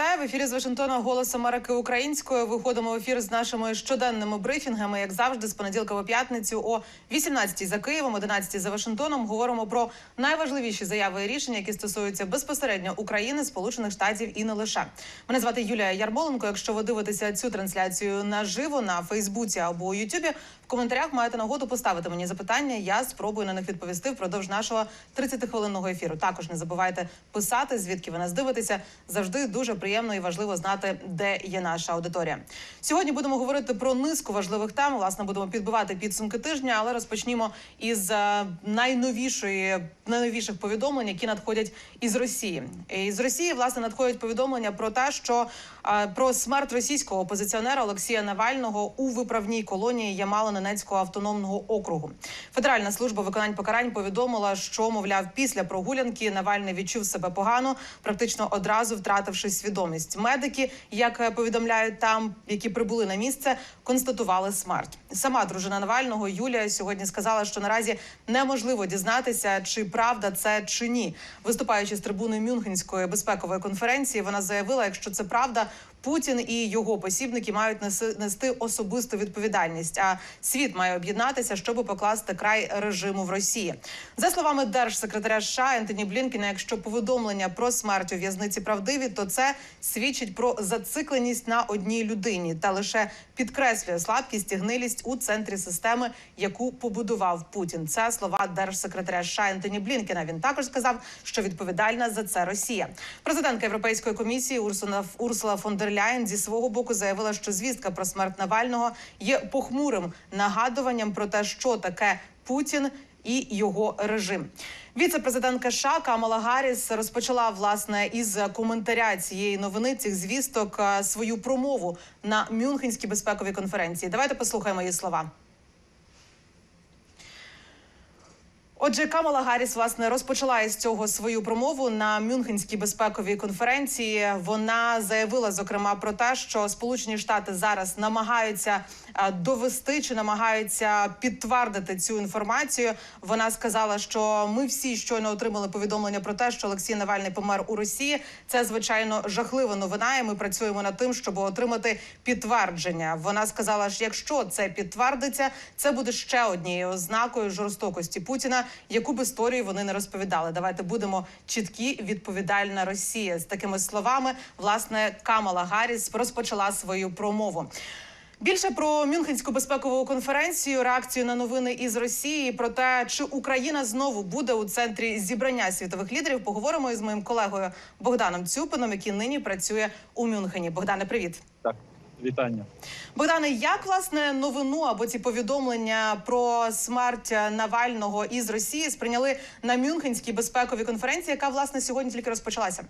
вітаю в ефірі з Вашингтона Голос Америки українською. Виходимо в ефір з нашими щоденними брифінгами, як завжди, з понеділка по п'ятницю о 18 за Києвом, 11 за Вашингтоном. Говоримо про найважливіші заяви і рішення, які стосуються безпосередньо України, Сполучених Штатів і не лише. Мене звати Юлія Ярмоленко. Якщо ви дивитеся цю трансляцію наживо на Фейсбуці або Ютубі, коментарях маєте нагоду поставити мені запитання. Я спробую на них відповісти впродовж нашого 30-хвилинного ефіру. Також не забувайте писати, звідки ви нас дивитеся. Завжди дуже приємно і важливо знати, де є наша аудиторія. Сьогодні будемо говорити про низку важливих тем. Власне, будемо підбивати підсумки тижня, але розпочнімо із е, найновішої найновіших повідомлень, які надходять із Росії. Із Росії власне надходять повідомлення про те, що про смерть російського опозиціонера Олексія Навального у виправній колонії Ямало-Ненецького автономного округу. Федеральна служба виконань покарань повідомила, що мовляв, після прогулянки Навальний відчув себе погано, практично одразу втративши свідомість. Медики, як е, повідомляють там, які прибули на місце, констатували смерть. Сама дружина Навального Юлія сьогодні сказала, що наразі неможливо дізнатися, чи правда це чи ні. Виступаючи з трибуни Мюнхенської безпекової конференції, вона заявила, якщо це правда. Путін і його посібники мають нести особисту відповідальність. А світ має об'єднатися, щоб покласти край режиму в Росії. За словами держсекретаря США Ентоні Блінкіна, якщо повідомлення про смерть у в'язниці правдиві, то це свідчить про зацикленість на одній людині та лише підкреслює слабкість і гнилість у центрі системи, яку побудував Путін. Це слова держсекретаря США Ентоні Блінкіна. Він також сказав, що відповідальна за це Росія. Президентка Європейської комісії Урсула Урсула фон дер Ляєн зі свого боку заявила, що звістка про смерть Навального є похмурим нагадуванням про те, що таке Путін і його режим. Віце-президентка США Камала Гарріс розпочала власне із коментаря цієї новини цих звісток е, свою промову на Мюнхенській безпековій конференції. Давайте послухаємо її слова. Отже, Камала Гарріс власне розпочала із цього свою промову на Мюнхенській безпековій конференції. Вона заявила зокрема про те, що Сполучені Штати зараз намагаються довести чи намагаються підтвердити цю інформацію. Вона сказала, що ми всі щойно отримали повідомлення про те, що Олексій Навальний помер у Росії. Це звичайно жахлива новина. і Ми працюємо над тим, щоб отримати підтвердження. Вона сказала, що якщо це підтвердиться, це буде ще однією ознакою жорстокості Путіна, яку б історію вони не розповідали. Давайте будемо чіткі. Відповідальна Росія з такими словами. Власне, Камала Гарріс розпочала свою промову. Більше про Мюнхенську безпекову конференцію, реакцію на новини із Росії, про те, чи Україна знову буде у центрі зібрання світових лідерів. Поговоримо із моїм колегою Богданом Цюпином, який нині працює у Мюнхені. Богдане, привіт. Так, вітання. Богдане, як власне новину або ці повідомлення про смерть Навального із Росії сприйняли на Мюнхенській безпековій конференції, яка власне сьогодні тільки розпочалася?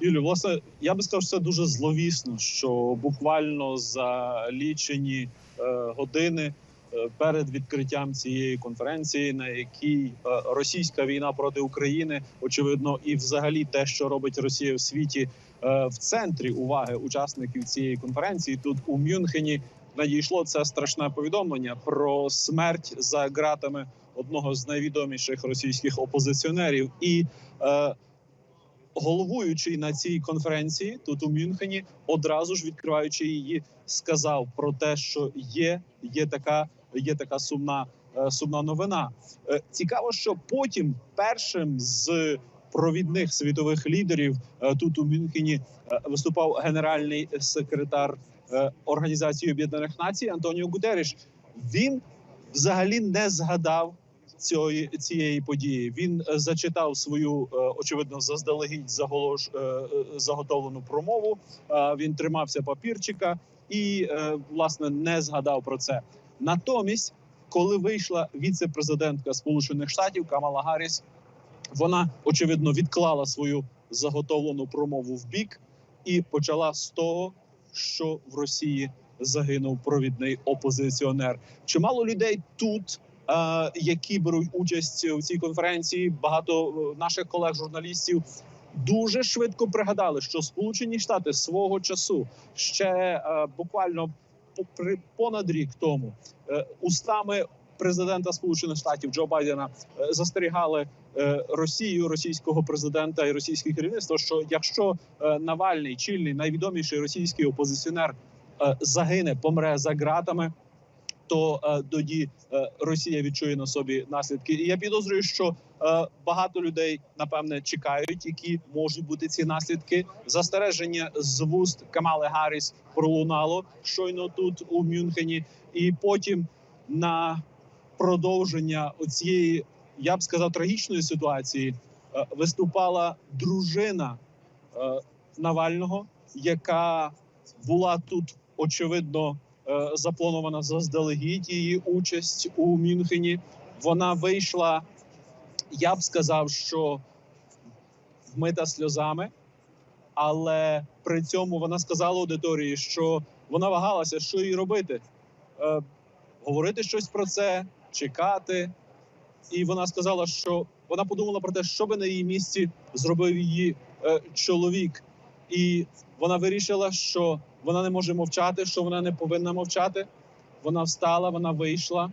Юлю, власне, я би сказав, що це дуже зловісно, що буквально за лічені е, години е, перед відкриттям цієї конференції, на якій е, російська війна проти України, очевидно, і взагалі те, що робить Росія в світі, в центрі уваги учасників цієї конференції, тут у Мюнхені надійшло це страшне повідомлення про смерть за ґратами одного з найвідоміших російських опозиціонерів і. Головуючий на цій конференції тут у Мюнхені, одразу ж відкриваючи її, сказав про те, що є, є така, є така сумна, е, сумна новина. Е, Цікаво, що потім першим з провідних світових лідерів е, тут у Мюнхені виступав генеральний секретар Організації Об'єднаних Націй Антоніо Гутеріш. Він взагалі не згадав цієї цієї події. Він е, зачитав свою е, очевидно заздалегідь заголош е, заготовлену промову. Він тримався папірчика і власне не згадав про це. Натомість, коли вийшла віце-президентка Сполучених Штатів Камала Гарріс, вона очевидно відклала свою заготовлену промову в бік і почала з того, що в Росії загинув провідний опозиціонер. Чимало людей тут які беруть участь у цій конференції. Багато е, наших колег-журналістів дуже швидко пригадали, що Сполучені Штати свого часу ще е, буквально понад рік тому е, устами президента Сполучених Штатів Джо Байдена е, застерігали е, Росію, російського президента і російське керівництво, що якщо е, Навальний, чільний, найвідоміший російський опозиціонер, е, загине, помре за ґратами, то е, тоді е, Росія відчує на собі наслідки. І я підозрюю, що е, багато людей напевне чекають, які можуть бути ці наслідки. Застереження з вуст Камали Гарріс пролунало щойно тут у Мюнхені, і потім на продовження оцієї, я б сказав, трагічної ситуації виступала дружина Навального, яка була тут очевидно запланована заздалегідь її участь у Мюнхені. Вона вийшла, я б сказав, що вмита сльозами, але при цьому вона сказала аудиторії, що вона вагалася, що їй робити. Е, говорити щось про це, чекати. І вона сказала, що вона подумала про те, що би на її місці зробив її е, чоловік. І вона вирішила, що вона не може мовчати, що вона не повинна мовчати. Вона встала, вона вийшла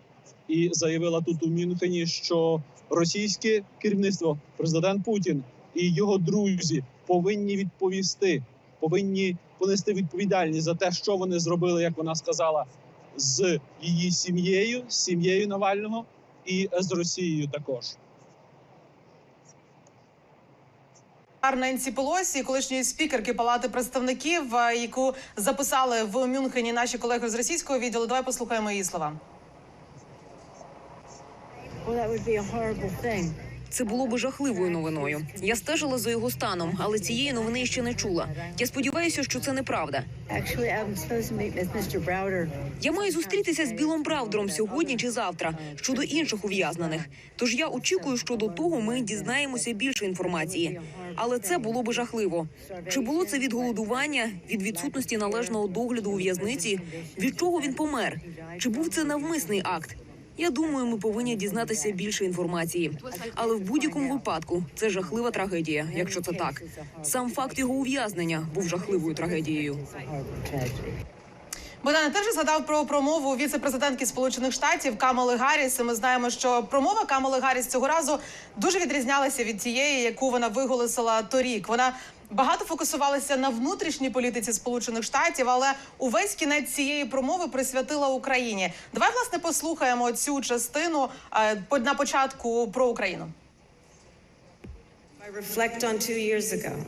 і заявила тут у Мюнхені, що російське керівництво, президент Путін і його друзі повинні відповісти, повинні понести відповідальність за те, що вони зробили, як вона сказала, з її сім'єю, сім'єю Навального і з Росією також. Ненсі Пелосі, колишньої спікерки Палати представників, е, яку записали в Мюнхені наші колеги з російського відділу. Давай послухаємо її слова. Well, that would be a horrible thing. Це було би жахливою новиною. Я стежила за його станом, але цієї новини ще не чула. Я сподіваюся, що це неправда. Я маю зустрітися з Білом Браудером сьогодні чи завтра щодо інших ув'язнених. Тож я очікую, що до того ми дізнаємося більше інформації. Але це було би жахливо. Чи було це від голодування, від відсутності належного догляду у в'язниці? Від чого він помер? Чи був це навмисний акт? Я думаю, ми повинні дізнатися більше інформації. Але в будь-якому випадку це жахлива трагедія, якщо це так. Сам факт його ув'язнення був жахливою трагедією. Богдане теж згадав про промову віце-президентки Сполучених Штатів Камали Гарріс. Ми знаємо, що промова Камали Гарріс цього разу дуже відрізнялася від тієї, яку вона виголосила торік. Вона багато фокусувалися на внутрішній політиці Сполучених Штатів, але увесь кінець цієї промови присвятила Україні. Давай власне послухаємо цю частину е, на початку про Україну.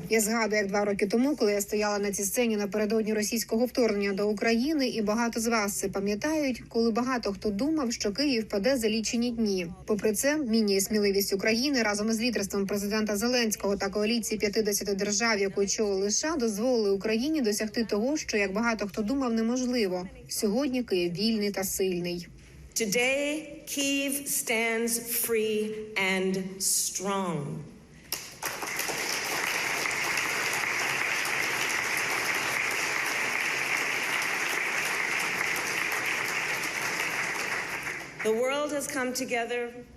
Я згадую, як два роки тому, коли я стояла на цій сцені напередодні російського вторгнення до України, і багато з вас це пам'ятають, коли багато хто думав, що Київ паде за лічені дні. Попри це, міні сміливість України разом із лідерством президента Зеленського та коаліції 50 держав, яку очолили США, дозволили Україні досягти того, що як багато хто думав, неможливо. Сьогодні Київ вільний та сильний. Today, Kyiv stands free and strong.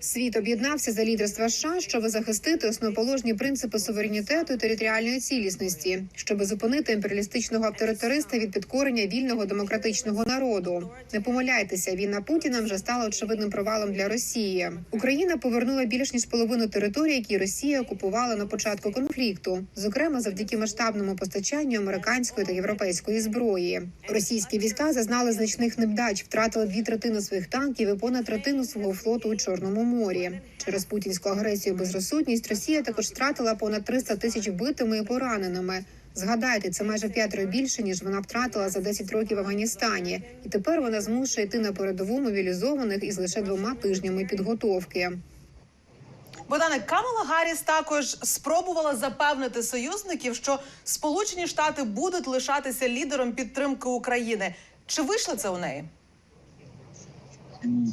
Світ об'єднався за лідерства США, щоб захистити основоположні принципи суверенітету і територіальної цілісності, щоб зупинити імперіалістичного авторитариста від підкорення вільного демократичного народу. Не помиляйтеся, війна Путіна вже стала очевидним провалом для Росії. Україна повернула більш ніж половину території, які Росія окупувала на початку конфлікту, зокрема завдяки масштабному постачанню американської та європейської зброї. Російські війська зазнали значних невдач, втратили дві третини своїх танків і понад третину свого флоту у Чорному морі. Через путінську агресію безрозсудність Росія також втратила понад 300 тисяч вбитими і пораненими. Згадайте, це майже п'ятеро більше ніж вона втратила за 10 років в Афганістані, і тепер вона змушує йти на передову мобілізованих із лише двома тижнями підготовки. Богдане Камала Гарріс також спробувала запевнити союзників, що Сполучені Штати будуть лишатися лідером підтримки України. Чи вийшло це у неї?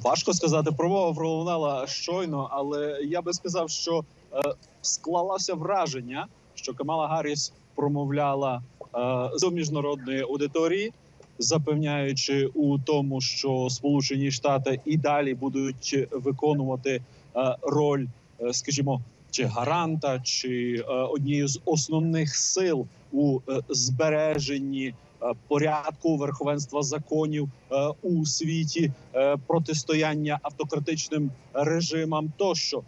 Важко сказати, промова пролунала щойно, але я би сказав, що е, склалося враження, що Камала Гарріс промовляла е, до міжнародної аудиторії, запевняючи у тому, що Сполучені Штати і далі будуть виконувати е, роль, скажімо, чи гаранта, чи однієї з основних сил у збереженні порядку, верховенства законів е, у світі, е, протистояння автократичним режимам тощо.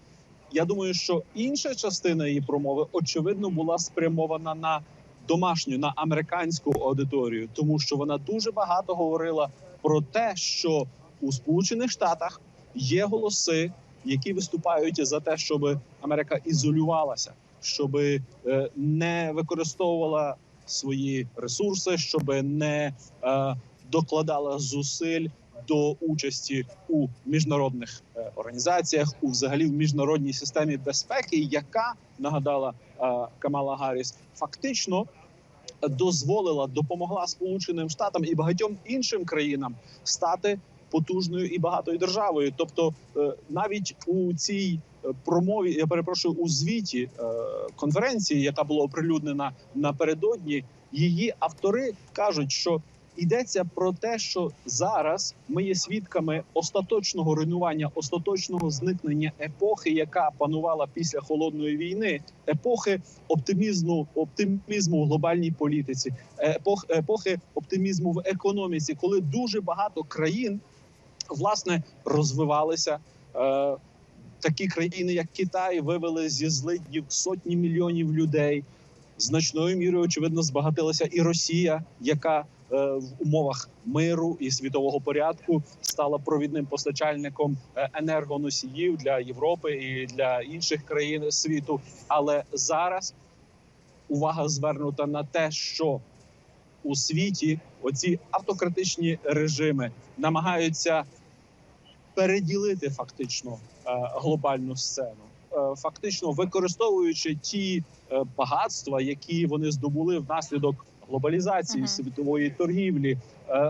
Я думаю, що інша частина її промови очевидно була спрямована на домашню, на американську аудиторію, тому що вона дуже багато говорила про те, що у Сполучених Штатах є голоси, які виступають за те, щоб Америка ізолювалася, щоб не використовувала свої ресурси, щоб не е, докладала зусиль до участі у міжнародних е, організаціях, у взагалі в міжнародній системі безпеки, яка нагадала е, Камала Гарріс, фактично дозволила, допомогла Сполученим Штатам і багатьом іншим країнам стати потужною і багатою державою. Тобто, навіть у цій промові, я перепрошую, у звіті е, конференції, яка була оприлюднена напередодні, її автори кажуть, що йдеться про те, що зараз ми є свідками остаточного руйнування, остаточного зникнення епохи, яка панувала після холодної війни, епохи оптимізму, оптимізму в глобальній політиці, епох, епохи оптимізму в економіці, коли дуже багато країн власне розвивалися. Такі країни, як Китай, вивели зі злиднів сотні мільйонів людей. Значною мірою очевидно збагатилася і Росія, яка е, в умовах миру і світового порядку стала провідним постачальником е, енергоносіїв для Європи і для інших країн світу. Але зараз увага звернута на те, що у світі оці автократичні режими намагаються переділити фактично е, глобальну сцену, Е, фактично використовуючи ті е, багатства, які вони здобули внаслідок глобалізації Мгм. світової торгівлі,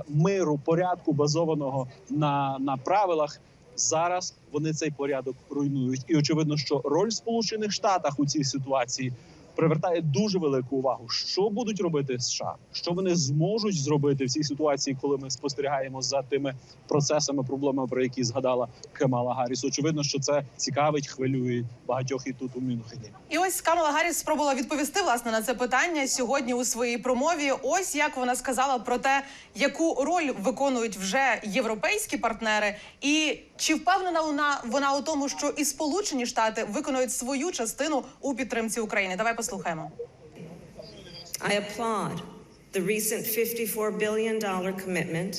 миру, порядку базованого на, на правилах. Зараз вони цей порядок руйнують, і очевидно, що роль Сполучених Штатів у цій ситуації привертає дуже велику увагу. Що будуть робити США? Що вони зможуть зробити в цій ситуації, коли ми спостерігаємо за тими процесами, проблемами, про які згадала Камала Гарріс? Очевидно, що це цікавить, хвилює багатьох і тут у Мюнхені. І ось Камала Гарріс спробувала відповісти власне на це питання сьогодні у своїй промові. Ось як вона сказала про те, яку роль виконують вже європейські партнери, і чи впевнена вона вона у тому, що і Сполучені Штати виконують свою частину у підтримці України. Давай послухаємо. I applaud the recent $54 billion commitment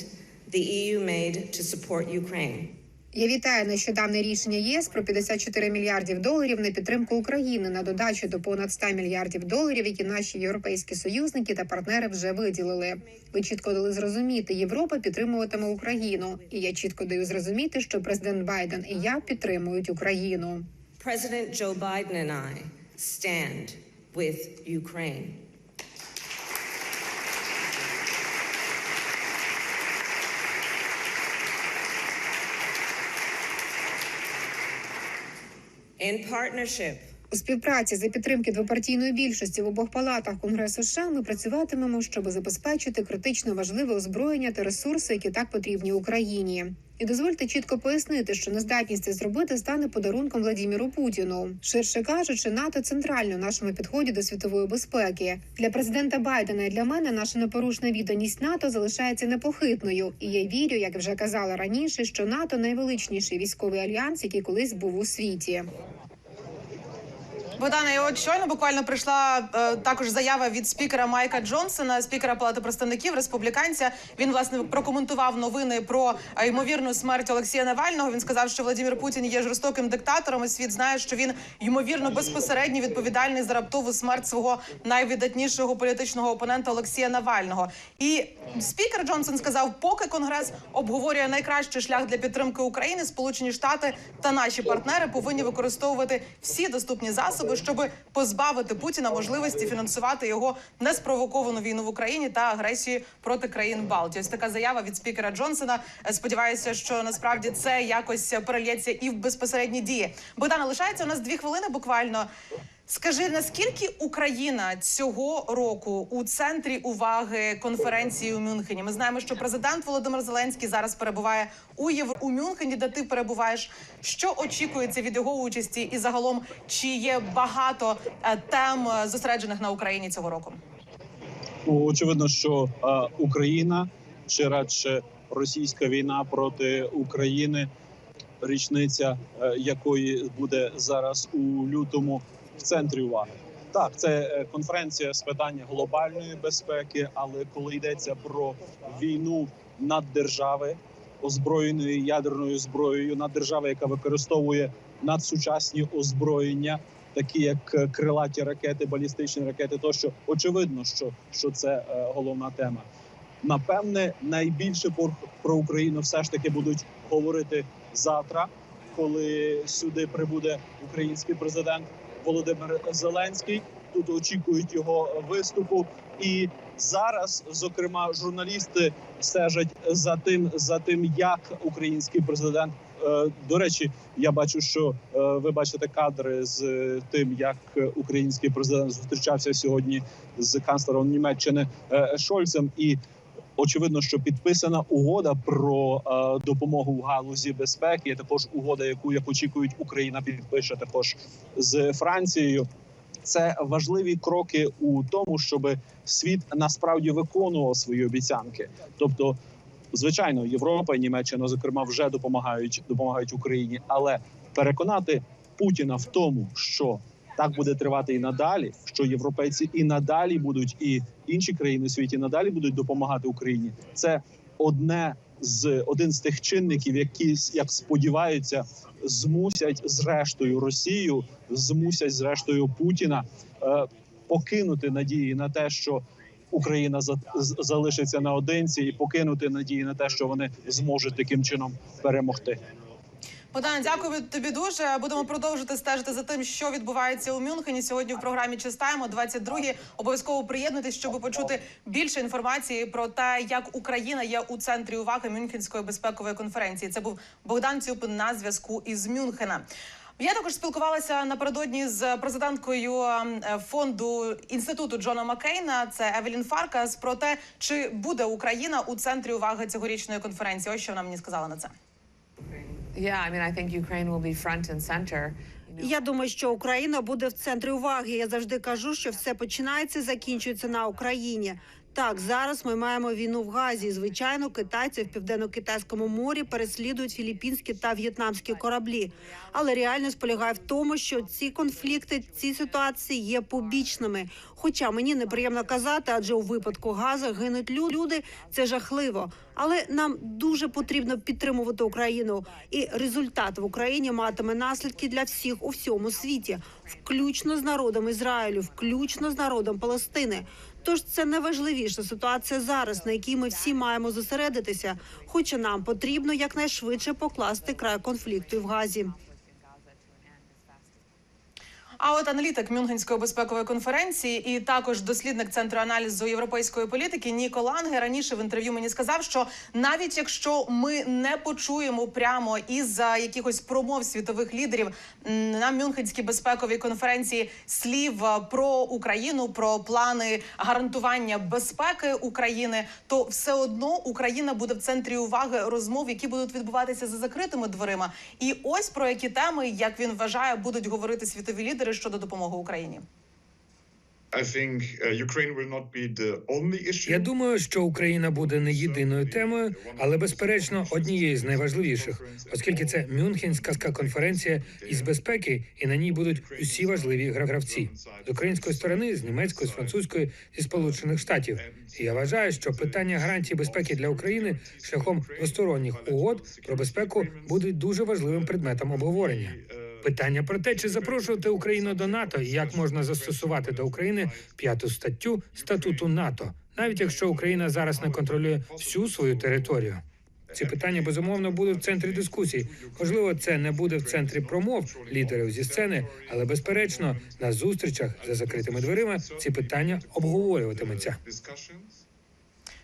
the EU made to support Ukraine. Я вітаю нещодавне рішення ЄС про 54 мільярдів доларів на підтримку України на додачу до понад 100 мільярдів доларів, які наші європейські союзники та партнери вже виділили. Ви чітко дали зрозуміти, Європа підтримуватиме Україну, і я чітко даю зрозуміти, що президент Байден і я підтримують Україну. President Joe Biden and I stand with Ukraine. In partnership У співпраці за підтримки двопартійної більшості в обох палатах Конгресу США ми працюватимемо, щоб забезпечити критично важливе озброєння та ресурси, які так потрібні Україні. І дозвольте чітко пояснити, що нездатність це зробити стане подарунком Владіміру Путіну. Ширше кажучи, НАТО центрально в нашому підході до світової безпеки. Для президента Байдена і для мене наша непорушна відданість НАТО залишається непохитною. І я вірю, як вже казала раніше, що НАТО найвеличніший військовий альянс, який колись був у світі. Богдане, і от щойно буквально прийшла е, також заява від спікера Майка Джонсона, спікера Палати представників республіканця. Він власне прокоментував новини про е, ймовірну смерть Олексія Навального. Він сказав, що Владимир Путін є жорстоким диктатором. і Світ знає, що він ймовірно безпосередньо відповідальний за раптову смерть свого найвидатнішого політичного опонента Олексія Навального. І спікер Джонсон сказав, поки конгрес обговорює найкращий шлях для підтримки України, Сполучені Штати та наші партнери повинні використовувати всі доступні засоби, щоб позбавити Путіна можливості фінансувати його неспровоковану війну в Україні та агресію проти країн Балтії. Ось така заява від спікера Джонсона. Е, Сподіваюся, що насправді це якось перельється і в безпосередні дії. Богдана, лишається у нас дві хвилини буквально. Скажи, наскільки Україна цього року у центрі уваги конференції у Мюнхені? Ми знаємо, що президент Володимир Зеленський зараз перебуває у Єв... у Мюнхені, де ти перебуваєш. Що очікується від його участі, і загалом чи є багато е, тем е, зосереджених на Україні цього року? Ну, очевидно, що е, Україна чи радше російська війна проти України, річниця якої буде зараз у лютому в центрі уваги. Так, це е, конференція з питання глобальної безпеки, але коли йдеться про війну наддержави, озброєної ядерною зброєю, наддержави, яка використовує надсучасні озброєння, такі як е, крилаті ракети, балістичні ракети, тощо очевидно, що, що це е, головна тема. Напевне, найбільше про Україну все ж таки будуть говорити завтра, коли сюди прибуде український президент Володимир Зеленський. Тут очікують його виступу, і зараз, зокрема, журналісти стежать за тим, за тим, як український президент. е, До речі, я бачу, що е, ви бачите кадри з е, тим, як український президент зустрічався сьогодні з канцлером Німеччини Шольцем, і очевидно, що підписана угода про е, допомогу в галузі безпеки. Також угода, яку як очікують, Україна підпише також з Францією. Це важливі кроки у тому, щоб світ насправді виконував свої обіцянки. Тобто, звичайно, Європа і Німеччина, зокрема, вже допомагають допомагають Україні, але переконати Путіна в тому, що так буде тривати і надалі, що європейці і надалі будуть, і інші країни у світі надалі будуть допомагати Україні. Це одне з один з тих чинників, які як сподіваються, змусять зрештою Росію, змусять зрештою Путіна е, покинути надії на те, що Україна за, залишиться наодинці, і покинути надії на те, що вони зможуть таким чином перемогти. Богдан, дякую тобі дуже. Будемо продовжити стежити за тим, що відбувається у Мюнхені. Сьогодні в програмі Чистаємо 22-й. Обов'язково приєднуйтесь, щоб почути більше інформації про те, як Україна є у центрі уваги Мюнхенської безпекової конференції. Це був Богдан Цюпин на зв'язку із Мюнхена. Я також спілкувалася напередодні з президенткою е, фонду інституту Джона Маккейна. Це Евелін Фаркас про те, чи буде Україна у центрі уваги цьогорічної конференції. Ось що вона мені сказала на це. Я думаю, що Україна буде в центрі уваги. Я завжди кажу, що все починається, закінчується на Україні. Так, зараз ми маємо війну в Газі. Звичайно, китайці в південно-китайському морі переслідують філіппінські та в'єтнамські кораблі. Але реальність полягає в тому, що ці конфлікти, ці ситуації є побічними. Хоча мені неприємно казати, адже у випадку газу гинуть лю- люди. Це жахливо. Але нам дуже потрібно підтримувати Україну, і результат в Україні матиме наслідки для всіх у всьому світі, включно з народом Ізраїлю, включно з народом Палестини. Тож це найважливіша ситуація зараз, на якій ми всі маємо зосередитися. Хоча нам потрібно якнайшвидше покласти край конфлікту в Газі. А от аналітик Мюнхенської безпекової конференції і також дослідник центру аналізу європейської політики Ніко Ланге раніше в інтерв'ю мені сказав, що навіть якщо ми не почуємо прямо із якихось промов світових лідерів на Мюнхенській безпековій конференції слів про Україну, про плани гарантування безпеки України, то все одно Україна буде в центрі уваги розмов, які будуть відбуватися за закритими дверима. І ось про які теми, як він вважає, будуть говорити світові лідери щодо допомоги Україні. Uh. Я думаю, що Україна буде не єдиною темою, але безперечно однією з найважливіших, оскільки це Мюнхенська конференція із безпеки, і на ній будуть усі важливі гра- гравці з української сторони, з німецької, з французької, зі сполучених штатів. І я вважаю, що питання гарантії безпеки для України шляхом двосторонніх угод про безпеку будуть дуже важливим предметом обговорення. Питання про те, чи запрошувати Україну до НАТО і як можна застосувати до України п'яту статтю статуту НАТО, навіть якщо Україна зараз не контролює всю свою територію. Ці питання безумовно будуть в центрі дискусій. Можливо, це не буде в центрі промов лідерів зі сцени, але безперечно на зустрічах за закритими дверима ці питання обговорюватимуться.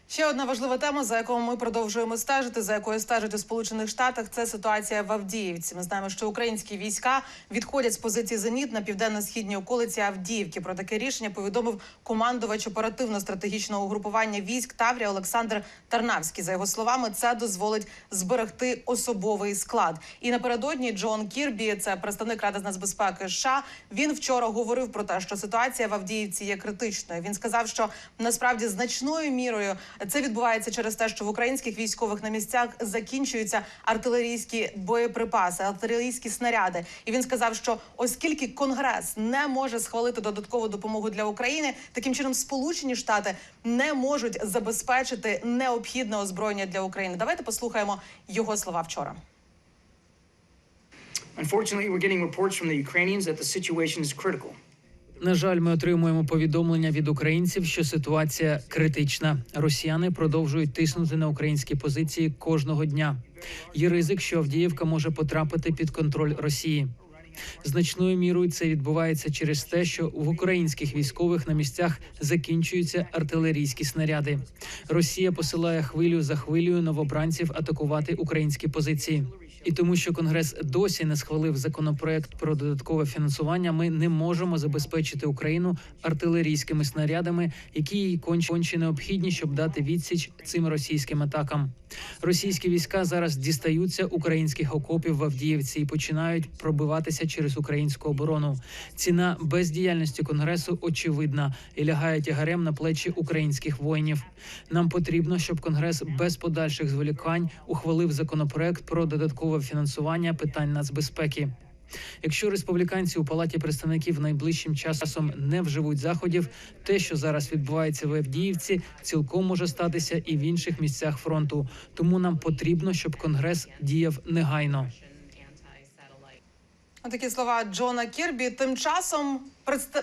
Ще одна важлива тема, за якою ми продовжуємо стежити, за якою стежать у Сполучених Штатах, це ситуація в Авдіївці. Ми знаємо, що українські війська відходять з позиції зеніт на південно-східній околиці Авдіївки. Про таке рішення повідомив командувач оперативно-стратегічного угрупування військ Таврія Олександр Тарнавський. За його словами, це дозволить зберегти особовий склад. І напередодні Джон Кірбі, це представник Ради з нацбезпеки США, Він вчора говорив про те, що ситуація в Авдіївці є критичною. Він сказав, що насправді значною мірою це відбувається через те, що в українських військових на місцях закінчуються артилерійські боєприпаси, артилерійські снаряди. І він сказав, що оскільки Конгрес не може схвалити додаткову допомогу для України, таким чином Сполучені Штати не можуть забезпечити необхідне озброєння для України. Давайте послухаємо його слова вчора. Unfortunately, we're getting reports from the Ukrainians that the situation is critical. На жаль, ми отримуємо повідомлення від українців, що ситуація критична. Росіяни продовжують тиснути на українські позиції кожного дня. Є ризик, що Авдіївка може потрапити під контроль Росії. Значною мірою це відбувається через те, що в українських військових на місцях закінчуються артилерійські снаряди. Росія посилає хвилю за хвилею новобранців атакувати українські позиції. І тому, що Конгрес досі не схвалив законопроект про додаткове фінансування, ми не можемо забезпечити Україну артилерійськими снарядами, які їй конче конче необхідні, щоб дати відсіч цим російським атакам. Російські війська зараз дістаються українських окопів в Авдіївці і починають пробиватися через українську оборону. Ціна бездіяльності конгресу очевидна і лягає тягарем на плечі українських воїнів. Нам потрібно, щоб конгрес без подальших зволікань ухвалив законопроект про додаткове фінансування питань нацбезпеки. Якщо республіканці у палаті представників найближчим часом не вживуть заходів, те, що зараз відбувається в Авдіївці, цілком може статися і в інших місцях фронту. Тому нам потрібно, щоб конгрес діяв негайно. Такі слова Джона Кірбі. Тим часом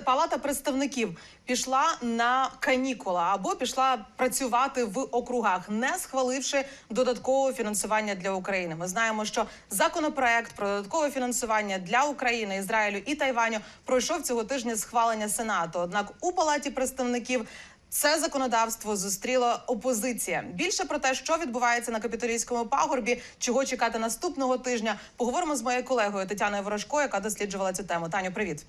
палата представників пішла на канікула або пішла працювати в округах, не схваливши додаткового фінансування для України. Ми знаємо, що законопроект про додаткове фінансування для України, Ізраїлю і Тайваню пройшов цього тижня схвалення Сенату. Однак у палаті представників. Це законодавство зустріла опозиція. Більше про те, що відбувається на капітолійському пагорбі, чого чекати наступного тижня. Поговоримо з моєю колегою Тетяною Ворожко, яка досліджувала цю тему. Таню, привіт.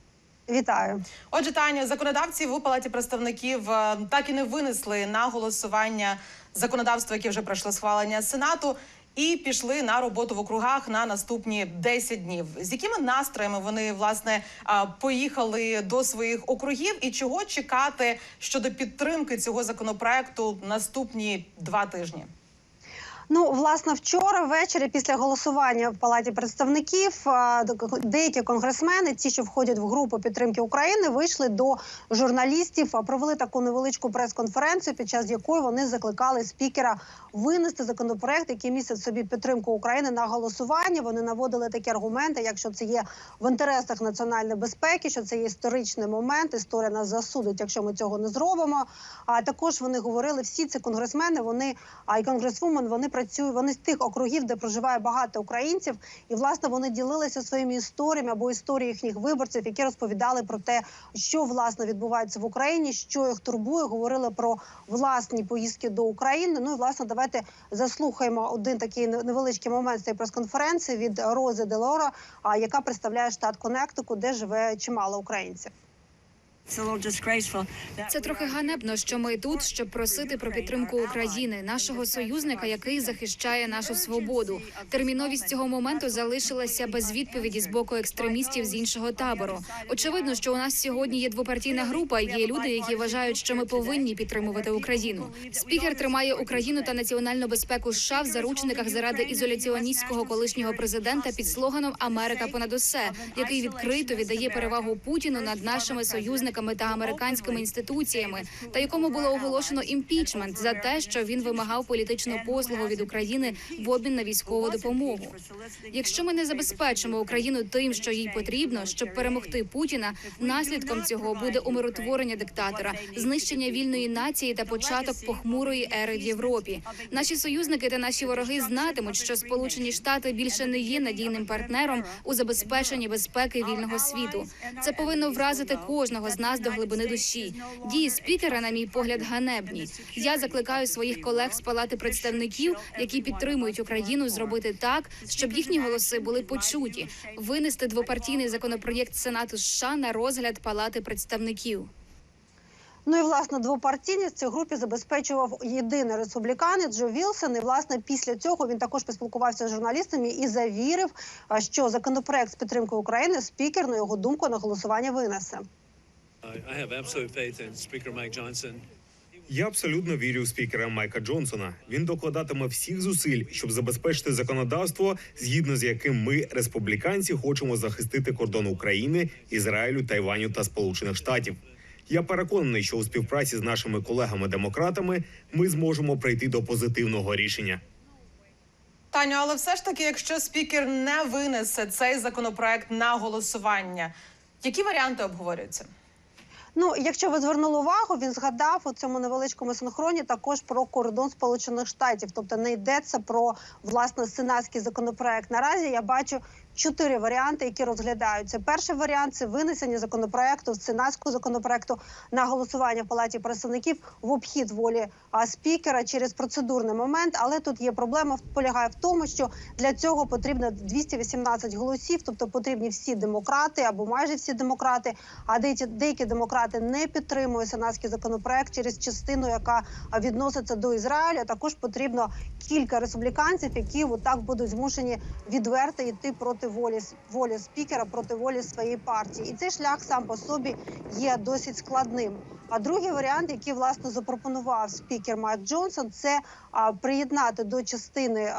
Вітаю. Отже, Таню, законодавці в палаті представників е, так і не винесли на голосування законодавство, яке вже пройшло схвалення сенату, і пішли на роботу в округах на наступні 10 днів. З якими настроями вони власне поїхали до своїх округів, і чого чекати щодо підтримки цього законопроекту наступні два тижні? Ну, власне, вчора ввечері після голосування в палаті представників а, деякі конгресмени, ті, що входять в групу підтримки України, вийшли до журналістів, провели таку невеличку прес-конференцію, під час якої вони закликали спікера винести законопроект, який містить собі підтримку України на голосування. Вони наводили такі аргументи, якщо це є в інтересах національної безпеки, що це є історичний момент. Історія нас засудить, якщо ми цього не зробимо. А також вони говорили, всі ці конгресмени, вони а і конгресвумен, вони працюють. Вони з тих округів, де проживає багато українців, і власне вони ділилися своїми історіями або історією їхніх виборців, які розповідали про те, що власне відбувається в Україні, що їх турбує. Говорили про власні поїздки до України. Ну і власне, давайте заслухаємо один такий невеличкий момент з цієї прес-конференції від Рози Делора, яка представляє штат Коннектику, де живе чимало українців. Це трохи ганебно, що ми тут, щоб просити про підтримку України, нашого союзника, який захищає нашу свободу. Терміновість цього моменту залишилася без відповіді з боку екстремістів з іншого табору. Очевидно, що у нас сьогодні є двопартійна група. Є люди, які вважають, що ми повинні підтримувати Україну. Спікер тримає Україну та національну безпеку США в заручниках заради ізоляціоністського колишнього президента під слоганом Америка понад усе, який відкрито віддає перевагу Путіну над нашими союзниками та американськими інституціями, та якому було оголошено імпічмент за те, що він вимагав політичну послугу від України в обмін на військову допомогу. Якщо ми не забезпечимо Україну тим, що їй потрібно, щоб перемогти Путіна, наслідком цього буде умиротворення диктатора, знищення вільної нації та початок похмурої ери в Європі. Наші союзники та наші вороги знатимуть, що Сполучені Штати більше не є надійним партнером у забезпеченні безпеки вільного світу. Це повинно вразити кожного з нас до глибини душі. Дії спікера, на мій погляд, ганебні. Я закликаю своїх колег з палати представників, які підтримують Україну, зробити так, щоб їхні голоси були почуті, винести двопартійний законопроєкт Сенату США на розгляд палати представників. Ну і власне двопартійність цій групі забезпечував єдиний республіканець Джо Вілсон. І власне після цього він також поспілкувався з журналістами і завірив, що законопроект з підтримки України спікер на його думку на голосування винесе. I have absolute faith in Speaker Mike Johnson. Я абсолютно вірю в спікера Майка Джонсона. Він докладатиме всіх зусиль, щоб забезпечити законодавство, згідно з яким ми, республіканці, хочемо захистити кордон України, Ізраїлю, Тайваню та Сполучених Штатів. Я переконаний, що у співпраці з нашими колегами-демократами ми зможемо прийти до позитивного рішення. Таню, але все ж таки, якщо спікер не винесе цей законопроект на голосування, які варіанти обговорюються? Ну, якщо ви звернули увагу, він згадав у цьому невеличкому синхроні також про кордон Сполучених Штатів. Тобто не йдеться про власне сенатський законопроект. Наразі я бачу чотири варіанти, які розглядаються. Перший варіант це винесення законопроекту сенатського законопроекту на голосування в палаті представників в обхід волі спікера через процедурний момент. Але тут є проблема полягає в тому, що для цього потрібно 218 голосів, тобто потрібні всі демократи або майже всі демократи. А деякі деякі демократи не підтримують сенатський законопроект через частину, яка відноситься до Ізраїля. Також потрібно кілька республіканців, які отак будуть змушені відверто йти проти волі волі спікера, проти волі своєї партії. І цей шлях сам по собі є досить складним. А другий варіант, який власне запропонував спікер Майк Джонсон, це приєднати до частини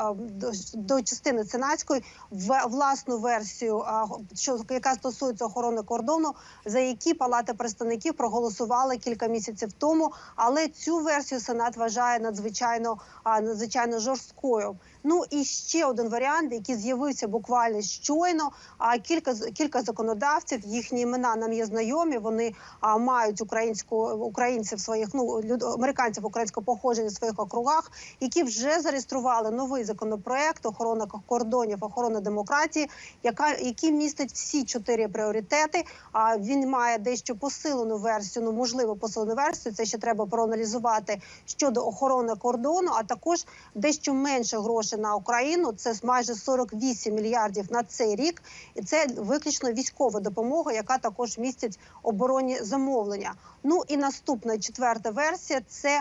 до, частини сенатської в власну версію, а, що яка стосується охорони кордону, за які палата представників проголосували кілька місяців тому. Але цю версію Сенат вважає надзвичайно надзвичайно жорсткою. Ну і ще один варіант, який з'явився буквально щойно. А кілька кілька законодавців, їхні імена нам є знайомі. Вони а, мають українську українців своїх ну люд, американців українського походження в своїх округах, які вже зареєстрували новий законопроект охорона кордонів, охорона демократії, яка який містить всі чотири пріоритети. А він має дещо посилену версію. Ну можливо, посилену версію. Це ще треба проаналізувати щодо охорони кордону, а також дещо менше грошей на Україну. Це майже 48 мільярдів на цей рік, і це виключно військова допомога, яка також містить оборонні замовлення. Ну і наступна четверта версія це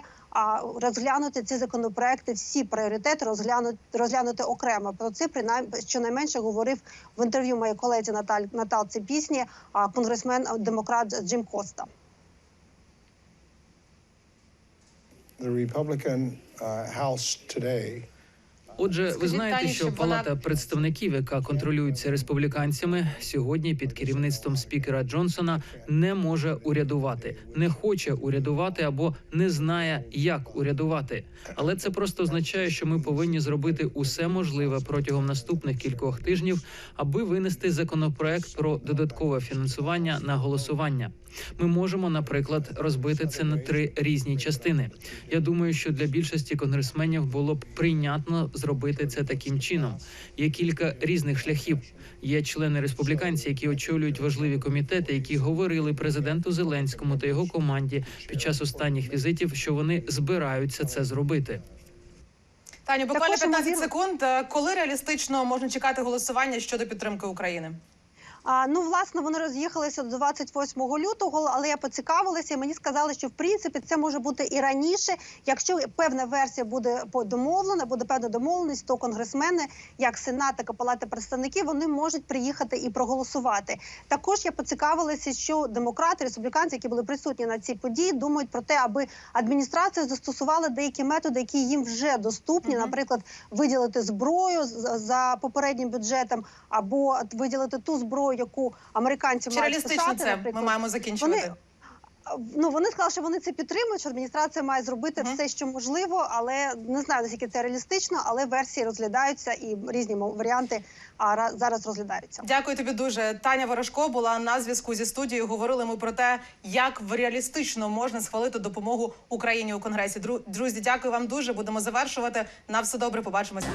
розглянути ці законопроекти, всі пріоритети розглянути розглянути окремо. Про це принаймні щонайменше говорив в інтерв'ю моїй колезі Наталь Наталці пісні конгресмен демократ Джим Коста. The Republican uh, House today Отже, ви знаєте, Тані, що вона- палата представників, яка контролюється республіканцями, сьогодні під керівництвом спікера Джонсона не може урядувати, не хоче урядувати або не знає, як урядувати. Але це просто означає, що ми повинні зробити усе можливе протягом наступних кількох тижнів, аби винести законопроект про додаткове фінансування на голосування. Ми можемо, наприклад, розбити це на три різні частини. Я думаю, що для більшості конгресменів було б прийнятно зробити це таким чином. Є кілька різних шляхів. Є члени республіканці, які очолюють важливі комітети, які говорили президенту Зеленському та його команді під час останніх візитів, що вони збираються це зробити. Таню, буквально Також 15 секунд. Коли реалістично можна чекати голосування щодо підтримки України? А, ну, власне, вони роз'їхалися до 28 лютого, але я поцікавилася, і мені сказали, що в принципі це може бути і раніше. Якщо певна версія буде домовлена, буде певна домовленість, то конгресмени, як Сенат, так і Палата представників, вони можуть приїхати і проголосувати. Також я поцікавилася, що демократи, республіканці, які були присутні на цій події, думають про те, аби адміністрація застосувала деякі методи, які їм вже доступні, наприклад, виділити зброю за попереднім бюджетом, або виділити ту зброю, яку американці Чи мають писати, це? Ми маємо закінчувати. Вони, ну вони сказали, що вони це підтримують. Що адміністрація має зробити все, що можливо, але не знаю наскільки це реалістично, але версії розглядаються і різні варіанти а, ра- зараз розглядаються. Дякую тобі дуже. Таня Ворожко була на зв'язку зі студією. Говорили ми про те, як реалістично можна схвалити допомогу Україні у конгресі. Друзі, дякую вам дуже. Будемо завершувати. На все добре. Побачимося.